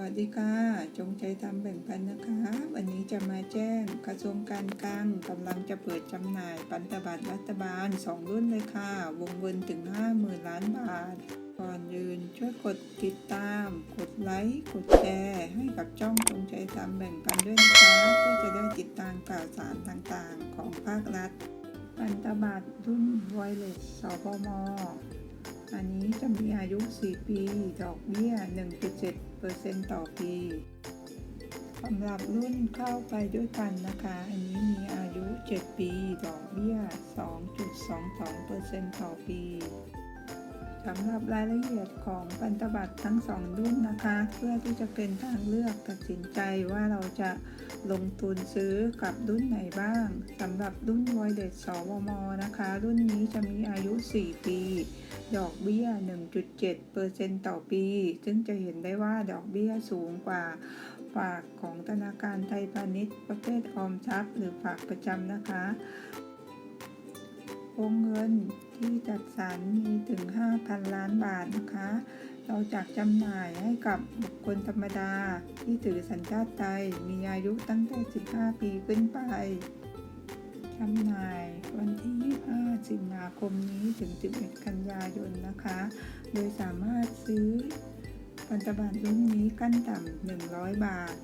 วัสดีค่ะ จงใจทำแบ่งปันนะคะ วันนี้จะมาแจ้งกระทรวงการคลังกำลังจะเปิดจำหน่ายพันธบัตรรัฐบาล 2 รุ่นเลยค่ะ วงเงินถึง 50,000 ล้านบาท ก่อนอื่นช่วยกดติดตาม กดไลค์ กดแชร์ให้กับช่องจงใจทำแบ่งปันด้วยนะคะเพื่อจะได้ติดตามข่าวสารต่างๆ ของภาครัฐพันธบัตรรุ่นไวเลสสพม อันนี้จะมีอายุ 4 ปี ดอกเบี้ย 1.7%ต่อปีสำหรับรุ่นเข้าไปด้วยกันนะคะ อันนี้มีอายุ 7 ปี ดอกเบี้ย 2.22%ต่อปีสำหรับรายละเอียดของพันธบัตรทั้ง2รุ่นนะคะ เพื่อที่จะเป็นทางเลือกตัดสินใจว่าเราจะลงทุนซื้อกับรุ่นไหนบ้างสำหรับรุ่นไวเด็ดสวมนะคะ รุ่นนี้จะมีอายุ 4 ปี ดอกเบี้ย 1.7%ต่อปี ซึ่งจะเห็นได้ว่าดอกเบี้ยสูงกว่าฝากของธนาคารไทยพาณิชย์ประเภทออมทรัพย์ หรือฝากประจำนะคะวงเงินที่จัดสรรมีถึง 5,000 ล้านบาทนะคะ เราจักจำหน่ายให้กับบุคคลธรรมดาที่ถือสัญชาติไทย มีอายุตั้งแต่ 15 ปีขึ้นไป จำหน่ายวันที่าคมนี้ถึง 11 กันยายนนะคะ โดยสามารถซื้อพันธบัตรรุ่นนี้ขั้นต่ำ 100 บาท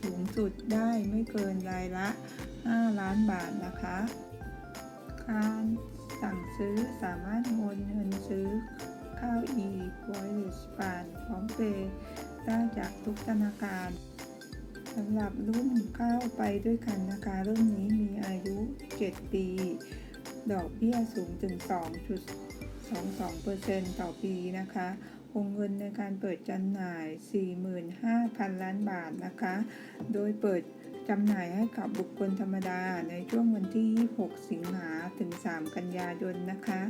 สูงสุดได้ไม่เกินรายละ 5 ล้านบาทนะคะ การสั่งซื้อสามารถโอนเงินซื้อข้าวอีวอยเลสผ่านพร้อมเพย์ได้จากทุกธนาคารสำหรับรุ่นเข้าไปด้วยกันนะคะ รุ่นนี้มีอายุ 7 ปี ดอกเบี้ยสูงถึง 2.22%ต่อปีนะคะวงเงินในการเปิดจำหน่าย 45,000 ล้านบาทนะคะ โดยเปิดจำหน่ายให้กับบุคคลธรรมดาในช่วงวันที่ 26 สิงหาถึง 3 กันยายนนะคะ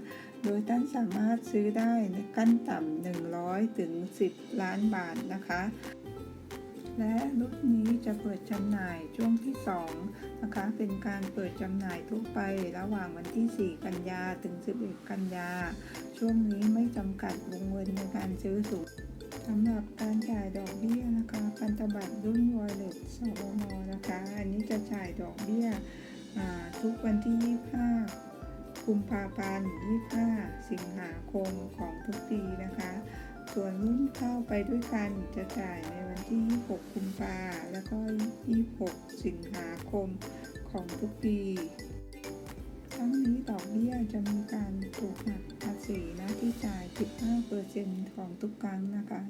โดยท่านสามารถซื้อได้ในขั้นต่ำ 100 ถึง 10 ล้านบาทนะคะ และรุ่นนี้จะเปิดจำหน่ายช่วงที่2นะคะ เป็นการเปิดจำหน่ายทั่วไประหว่างวันที่ 4 กันยาถึง 11 กันยา ช่วงนี้ไม่จำกัดวงเงินในการซื้อสูงสำหรับการจ่ายดอกเบี้ยนะคะพันธบัตรรุ่นวอลเล็ตสวมนะคะ อันนี้จะจ่ายดอกเบี้ยทุกวันที่ 25กุมภาพันธ์25 สิงหาคมของทุกปีนะคะ ส่วนรุ่นเข้าไปด้วยกันจะจ่ายในวันที่ 26 กุมภาแล้วก็ 26 สิงหาคมของทุกปีทั้งนี้ดอกเบี้ยจะมีการถูกหักภาษีน้าที่จ่าย 15%ของทุกครั้งนะคะ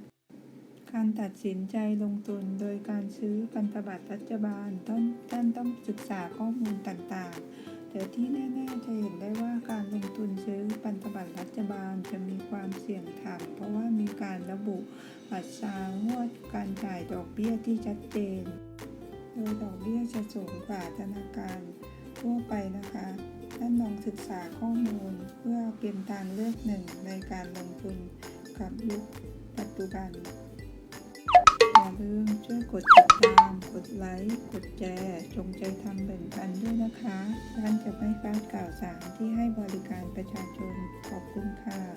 การตัดสินใจลงทุนโดยการซื้อพันธบัตรรัฐบาลท่านท่านต้องศึกษาข้อมูลต่างๆ แต่ที่แน่ๆจะเห็นได้ว่าการลงทุนซื้อพันธบัตรรัฐบาลจะมีความเสี่ยงต่ำเพราะว่ามีการระบุอัตรางวดการจ่ายดอกเบี้ยที่ชัดเจน โดยดอกเบี้ยจะสูงกว่าธนาคารทั่วไปนะคะท่านลองศึกษาข้อมูลเพื่อเป็นทางเลือกหนึ่งในการลงทุนกับยุคปัจจุบัน ลืมช่วยกดติดตาม กดไลค์ กดแชร์ จงใจทำแบ่งปันด้วยนะคะท่านจะไม่พลาดข่าวสารที่ให้บริการประชาชน ขอบคุณค่ะ